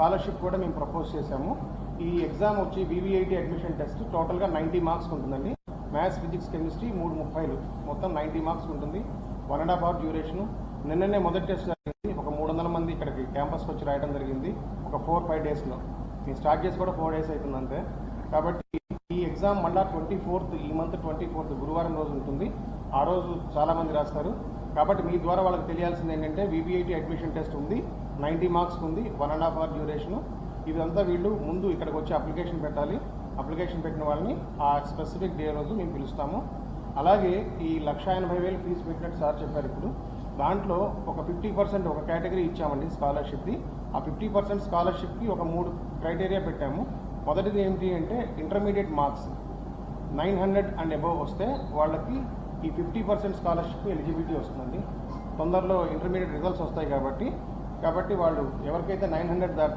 Scholarship కూడా మేము propose చేశాము. ఈ ఎగ్జామ్ వచ్చి వివిఐటి అడ్మిషన్ టెస్ట్ టోటల్గా నైంటీ మార్క్స్ ఉంటుందండి. మ్యాథ్స్ ఫిజిక్స్ కెమిస్ట్రీ మూడు ముప్పైలు. మొత్తం నైంటీ మార్క్స్ ఉంటుంది. One and half hour duration నిన్ననే మొదటి టెస్ట్ జరిగింది. ఒక మూడు వందల మంది ఇక్కడికి క్యాంపస్కి వచ్చి రాయడం జరిగింది. ఒక ఫోర్ ఫైవ్ డేస్లో మేము స్టార్ట్ చేసి కూడా ఫోర్ డేస్ అవుతుంది అంతే. కాబట్టి ఈ ఎగ్జామ్ మళ్ళా ట్వంటీ ఫోర్త్ ఈ మంత్ ట్వంటీ ఫోర్త్ గురువారం రోజు ఉంటుంది. ఆ రోజు చాలామంది రాస్తారు. కాబట్టి మీ ద్వారా వాళ్ళకి తెలియాల్సింది ఏంటంటే వివిఐటి అడ్మిషన్ టెస్ట్ ఉంది నైంటీ మార్క్స్ ఉంది one and half hour duration ఇదంతా వీళ్ళు ముందు ఇక్కడికి వచ్చి అప్లికేషన్ పెట్టాలి. అప్లికేషన్ పెట్టిన వాళ్ళని ఆ స్పెసిఫిక్ డే రోజు మేము పిలుస్తాము. అలాగే ఈ లక్ష ఎనభై వేలు ఫీజు పెట్టినట్టు సార్ చెప్పారు ఇప్పుడు. దాంట్లో ఒక ఫిఫ్టీ పర్సెంట్ ఒక కేటగిరీ ఇచ్చామండి స్కాలర్షిప్ది ఆ ఫిఫ్టీ పర్సెంట్ స్కాలర్షిప్కి ఒక మూడు క్రైటీరియా పెట్టాము. మొదటిది ఏంటి అంటే intermediate marks nine hundred and above వస్తే వాళ్ళకి ఈ ఫిఫ్టీ పర్సెంట్ స్కాలర్షిప్ ఎలిజిబిలిటీ వస్తుందండి. తొందరలో ఇంటర్మీడియట్ రిజల్ట్స్ వస్తాయి కాబట్టి కాబట్టి వాళ్ళు ఎవరికైతే నైన్ హండ్రెడ్ దాటి